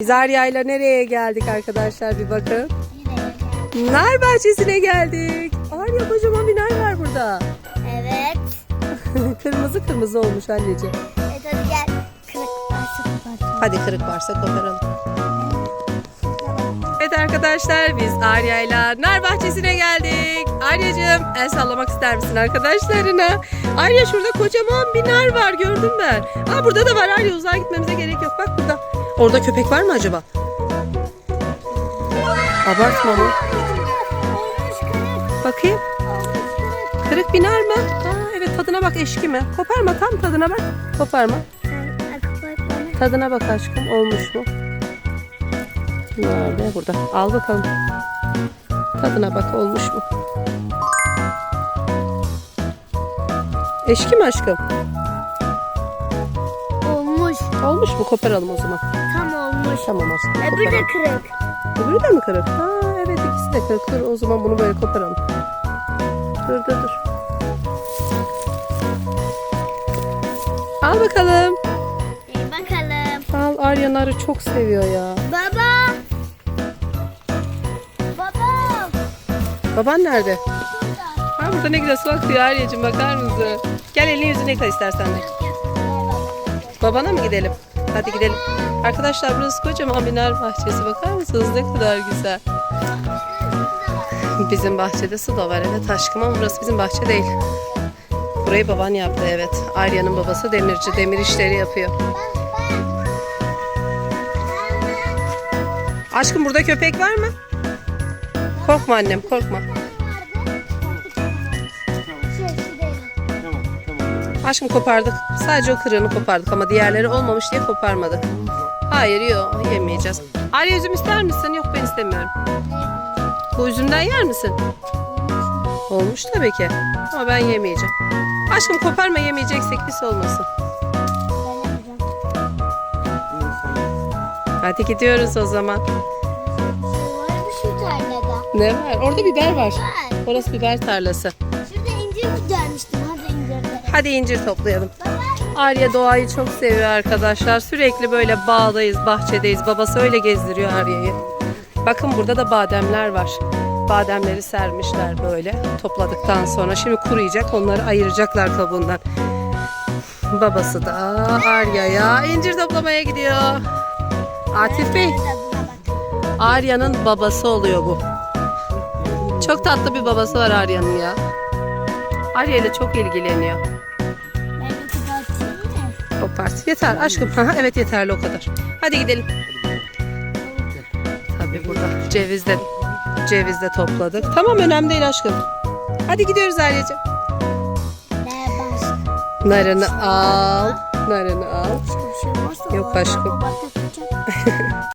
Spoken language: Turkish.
Biz Arya'yla nereye geldik arkadaşlar bir bakın. Nar bahçesine geldik. Arya kocaman bir nar var burada. Evet. kırmızı kırmızı olmuş anneciğim. Evet hadi gel. Kırık varsa kapatalım. Hadi kırık varsa koparalım. Arkadaşlar biz Arya'yla nar bahçesine geldik. Arya'cığım el sallamak ister misin arkadaşlarına? Arya şurada kocaman bir nar var gördüm ben. Aa burada da var Arya uzağa gitmemize gerek yok. Bak burada. Orada köpek var mı acaba? Abartma mı? Bakayım. Kırık. Bir nar mı? Aa, evet tadına bak eşki mi? Koparma tam tadına bak. Koparma. Tadına bak aşkım olmuş mu? Nerede? Burada. Al bakalım. Tadına bak olmuş mu? Eşki mi aşkım? Olmuş. Olmuş mu? Koparalım o zaman. Tam olmuş. Tamam aşkım. Öbürü de kırık. Öbürü de mi kırık? Ha evet ikisi de kırık. Dur o zaman bunu böyle koparalım. Dur dur dur. Al bakalım. İyi bakalım. Al Arya narı çok seviyor ya. Baba. Baban nerede? Ha burada ne güzel su akıyor Arya'cığım bakar mısın? Gel elini yüzünü yıka istersen de. Babana mı gidelim? Hadi gidelim. Arkadaşlar burası kocaman bir nar bahçesi. Bakar mısınız ne kadar güzel. Bizim bahçede su da var evet aşkım ama burası bizim bahçe değil. Burayı baban yaptı evet. Arya'nın babası demirci. Demir işleri yapıyor. Aşkım burada köpek var mı? Korkma annem korkma. Aşkım kopardık. Sadece o kırığını kopardık ama diğerleri olmamış diye koparmadık. Hayır yok yemeyeceğiz. Arya üzüm ister misin? Yok ben istemiyorum. Bu üzümden yer misin? Olmuş tabii ki. Ama ben yemeyeceğim. Aşkım koparma yemeyeceksek pis olmasın. Hadi gidiyoruz o zaman. Ne var? Orada biber var. Orası biber tarlası. Şurada incir görmüştüm. Hadi incirde. Hadi incir toplayalım. Baba. Arya doğayı çok seviyor arkadaşlar. Sürekli böyle bağdayız, bahçedeyiz. Babası öyle gezdiriyor Arya'yı. Bakın burada da bademler var. Bademleri sermişler böyle topladıktan sonra. Şimdi kuruyacak, onları ayıracaklar kabuğundan. Babası da Arya'ya incir toplamaya gidiyor. Atif Bey, Arya'nın babası oluyor bu. Çok tatlı bir babası var Arya'nın ya. Arya ile çok ilgileniyor. Ben mı? Kopart. Yeter aşkım. Evet yeterli o kadar. Hadi gidelim. Tabii burada ceviz de ceviz de topladık. Tamam önemli değil aşkım. Hadi gidiyoruz Arya'cığım. Narını al. Narını al. Şey Yok o aşkım.